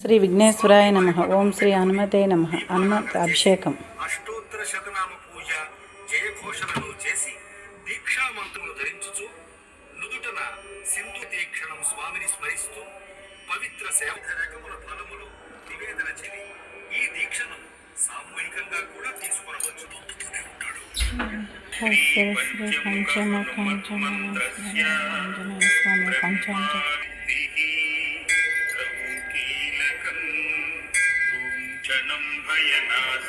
శ్రీ విఘ్నేశ్వరాయ నమ. ఓం శ్రీ హనుమతే నమ. హనుమత్ అభిషేకం. అష్టోత్తర శతనామ పూజ జయఘోషలను చేసి దీక్షా మంత్రములు ధరించుచు నుదుటన సింధు తీక్షణం స్వామిని స్మరిస్తూ పవిత్ర సేవ రకముల ఫలములు నివేదన చెవి ఈ దీక్షను సామూహికంగా కూడా తీసుకునవచ్చు పొందుతూనే ఉంటాడు శ్రీ శ్రీ పంచముఖ ఆంజనేయ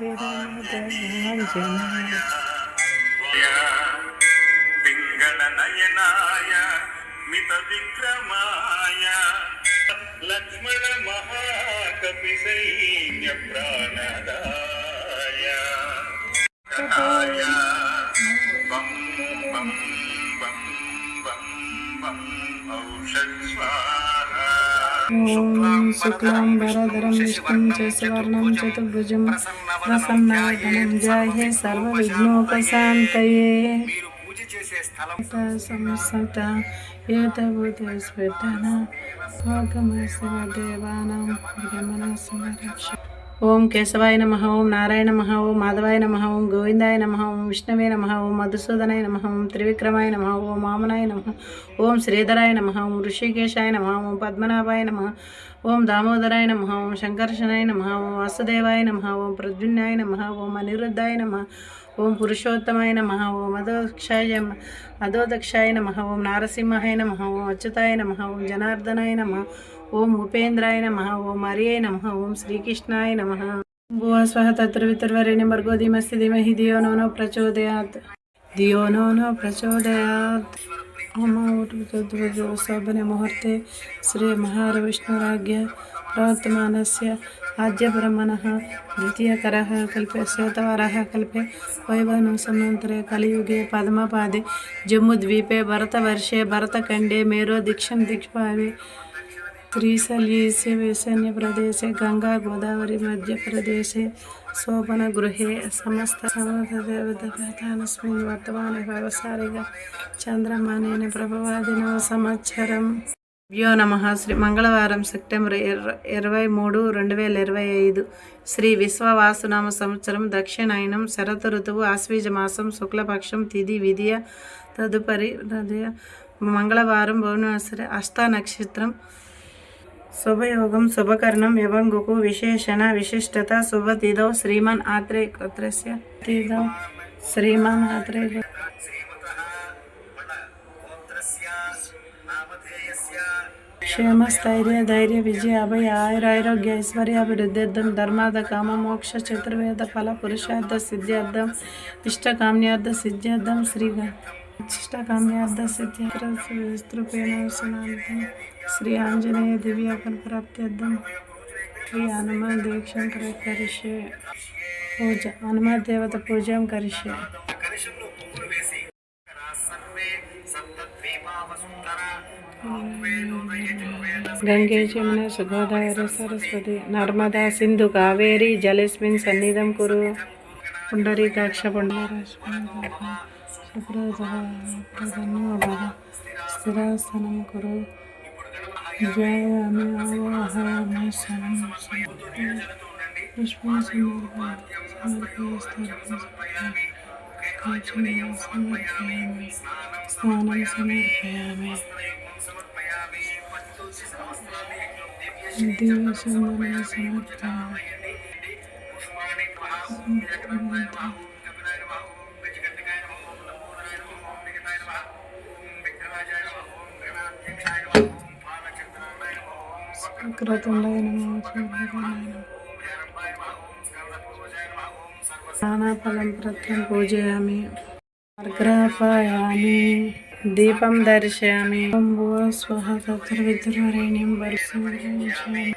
శ్రీరామదేవాంజనేయ పింగళనయనాయ మిత విక్రమాయ లక్ష్మణ మహాకపి సైన్య ప్రాణదాయ ॐ शुक्लां भरधरं विष्णुं च सुवर्णं चतुर्भुजं प्रसन्नवदनं जय सर्वविघ्नोपशान्तये। संस्था एतभूतस्फुटना भागमस्य देवानां गमनस्य ఓం కేశవాయ నమ ఓం నారాయణ నమ ఓం మాధవాయ నమ ఓం గోవిందాయ నమ ఓం విష్ణవే నమ ఓం మధుసూదనాయ నమ ఓం త్రివిక్రమాయ నమ ఓం వామనాయ నమ ఓం శ్రీధరాయ నమ ఓం ఋషికేశాయ నమ ఓం పద్మనాభాయ నమ ఓం దామోదరాయ నమ ఓం శంకర్షణాయ నమ ఓం వాసుదేవాయ నమ ఓం ప్రద్యున్యాయ నమ ఓం అనిరుద్ధాయ నమ ఓం పురుషోత్తమాయ నమ ఓం అధోక్షాయ అధోదక్షాయ నమ ఓం నారసింహాయ నమ ఓం అచ్యుతాయ నమ ఓం జనార్దనాయ నమ ఓం ఉపేంద్రాయ నమ ఓం హరియే నమ ఓం శ్రీకృష్ణాయ నమ. భువ స్వహ తత్ర వితుర్వరేణ్య ధీమస్తి ధీమహి ధియో నో ప్రచోదయాత్. ధియో నో నో ప్రచోదయాత్. होमोद्वजोत्सवने मुहूर्ते से प्रवर्तमानस्य आद्यब्रह्मणः द्वितीयकरः कल्पे श्वेतवर कल्पे वैवनुसमन्तरे कलियुगे पद्मे जम्मूद्वीपे भरतवर्षे भरतखंडे मेरो दीक्षण दीक्षा दिक्पाले त्रिशल्यस्य ईशान्यप्रदेशे गङ्गा गोदावरी मध्यप्रदेशे शोभनगृहे समस्तसमदेवतानस्मिन् वर्तमाने व्यवसारिक చంద్రమానేన ప్రభవాదినవ సంవత్సరం వ్యో నమ శ్రీ మంగళవారం సెప్టెంబర్ ఇర ఇరవై మూడు రెండు వేల ఇరవై ఐదు శ్రీ విశ్వవాసునామ సంవత్సరం దక్షిణాయనం శరత ఋతువు ఆశ్వీజ మాసం శుక్లపక్షం తిథి విధియ తదుపరి హృదయ మంగళవారం భువనేశ్వరి అష్టా నక్షత్రం శుభయోగం శుభకర్ణం యవంగుకు విశేషణ విశిష్టత శుభతిథౌ శ్రీమన్ ఆత్రే కత్రస్య తిథౌ శ్రీమాన్ ఆత్రే క్షేమ స్థైర్య ధైర్య విజయ అభయ ఆయురారోగ్య ఐశ్వర్య అభివృద్ధ్యర్థం ధర్మార్థ కామ మోక్ష చతుర్వేద ఫల పురుషార్థ సిద్ధ్యార్థం ఇష్టకామ్యార్థ సిద్ధ్యార్థం శ్రీగా ఇష్టకామ్యార్థ సిద్ధ్యార్థ విస్తృపేణ శ్రీ ఆంజనేయ దివ్యాపన ప్రాప్త్యర్థం శ్రీ హనుమ దీక్షం కరిష్యే పూజ హనుమ దేవత పూజం కరిష్యే గంగే జమున సుగోదావరి సరస్వతి నర్మదా సింధు కావేరి జలస్మిన్ సన్నిధం కురు పుండరీకాక్ష పుండరీకాక్ష స్థిరాసనం కురు జయామి ఆవాహయామి శనం పుష్పం సమర్పయామి స్నానం సమర్పయామి దివ్య సుందరం సమర్పయామి క్రతుండాయ స్నానాఫలం ప్రత్యం పూజయామి అర్ఘ్రాపయామి దీపం దర్శయామి ఓం స్వహ తత్రవిద్రువరేణ్యం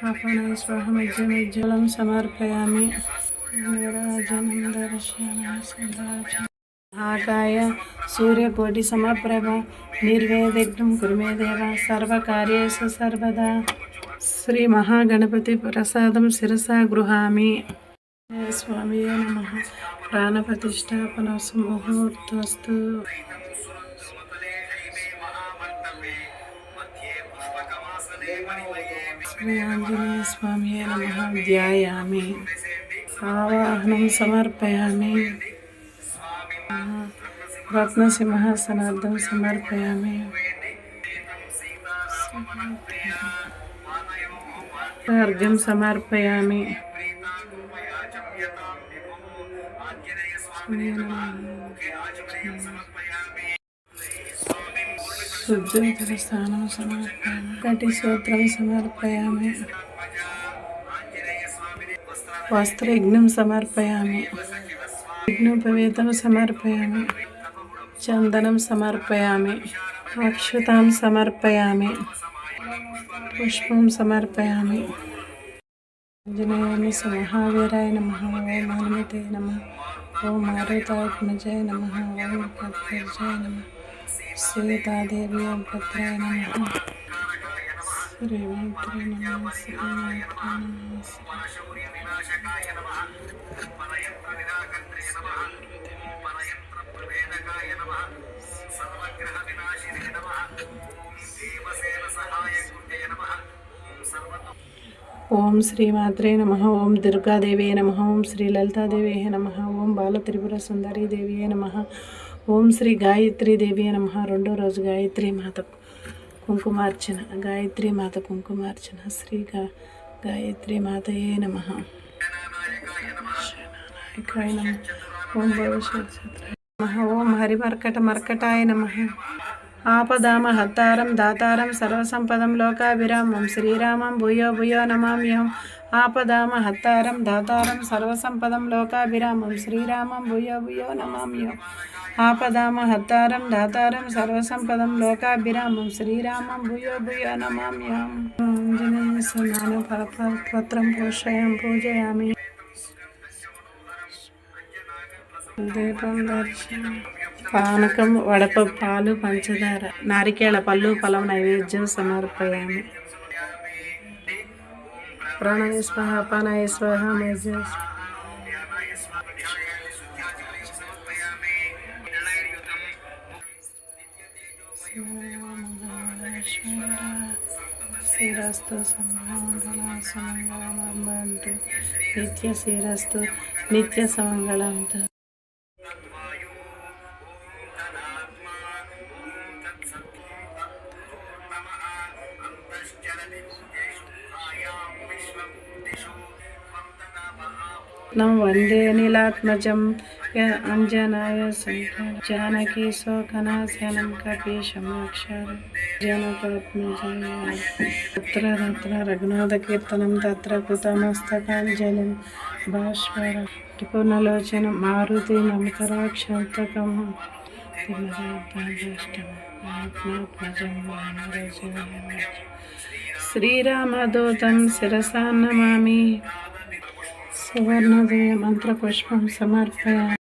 పాపన స్వహ మధ్యమజ్జలం సమర్పయామి నీరాజనం దర్శయామి సుందరాజనం ఆకాయ సూర్యకోటి సమప్రభ నిర్వేదిగ్నం కురుమే దేవ సర్వకార్యేషు సర్వదా. శ్రీ మహాగణపతి ప్రసాదం శిరసా గృహామి జయ స్వామి నమ ప్రాణప్రతిష్టాపన ముహూర్తస్తు సుమతలే శైలే మహామండపే మధ్యే పుష్పకవాసనే మణిమయే శ్రీ ఆంజనేయ స్వామి నమ ధ్యాయామి ఆవాహనం సమర్పయామి రత్నసింహాసనార్థం సమర్పయామి అర్ఘ్యం సమర్పయామి శుద్ధోత్తర స్థానం సమర్పయామి కటి సూత్రం సమర్పయామి వస్త్రయజ్ఞం సమర్పయామి యజ్ఞోపవేతం సమర్పయామి చందనం సమర్పయామి అక్షతాం సమర్పయామి పుష్పం సమర్పయామి. ఆంజనేయామి మహావీరాయ నమ. ఓం హనుమతే నమ. ఓం మారుతాత్మజయ నమ. ఓం భద్రజయ నమ. సీతాదేవి భద్రాయ నమ. శ్రీమంత్రి నమ. శ్రీమంత్రి నమ. ఓం శ్రీమాత్రే నమ ఓం దుర్గాదేవి నమ ఓం శ్రీ లలితాదేవి నమ ఓం బాల త్రిపుర సుందరీ దేవి నమ ఓం శ్రీ గాయత్రీ దేవి నమ. రెండో రోజు గాయత్రి మాత కుంకుమార్చన గాయత్రి మాత కుంకుమార్చన శ్రీ గా గాయత్రి మాతయే నమ. ఓం భవిష్యత్ నమ. ఓం హరిమర్కట మర్కటాయ నమ. ఆపదామ హత్తారం దాతారం సర్వసంపదం లోకాభిరామం శ్రీరామం భూయో భూయో నమామ్యహం ఆపదామ హత్తారం దాతారం సర్వసంపదం లోకాభిరామం శ్రీరామం భూయో భూయో నమామ్యహం ఆపదామ హత్తారం దాతారం సర్వసంపదం లోకాభిరామం శ్రీరామం భూయో భూయో నమామ్యహం ఆంజనేయ పత్రం పోషయం పూజయామి దీపం దర్శనం పానకం వడపప్పు పాలు పంచదార నారికేళ పళ్ళు పొలం నైవేద్యం సమర్పయామి. ప్రాణాయ స్వహ అపానాయ స్వహ శ్రీరస్తు సమంగళ నిత్య శ్రీరస్తు నిత్య సమంగళంతో. మహాపో నం వందే నీలాత్మజం. అంజనాయ జానకి శోకనాశనం కపీశమాక్షర జనపద్మజయ. తత్ర తత్ర రఘునాథ కీర్తనం తత్ర కృతమస్తకాంజలిం భాస్వర త్రిపుర్ణలోచన మారుతి నమకరాక్షంతకం శ్రీరామదూతం శిరసా నమామి सुवर्णवे मन्त्रपुष्पं समर्पयामि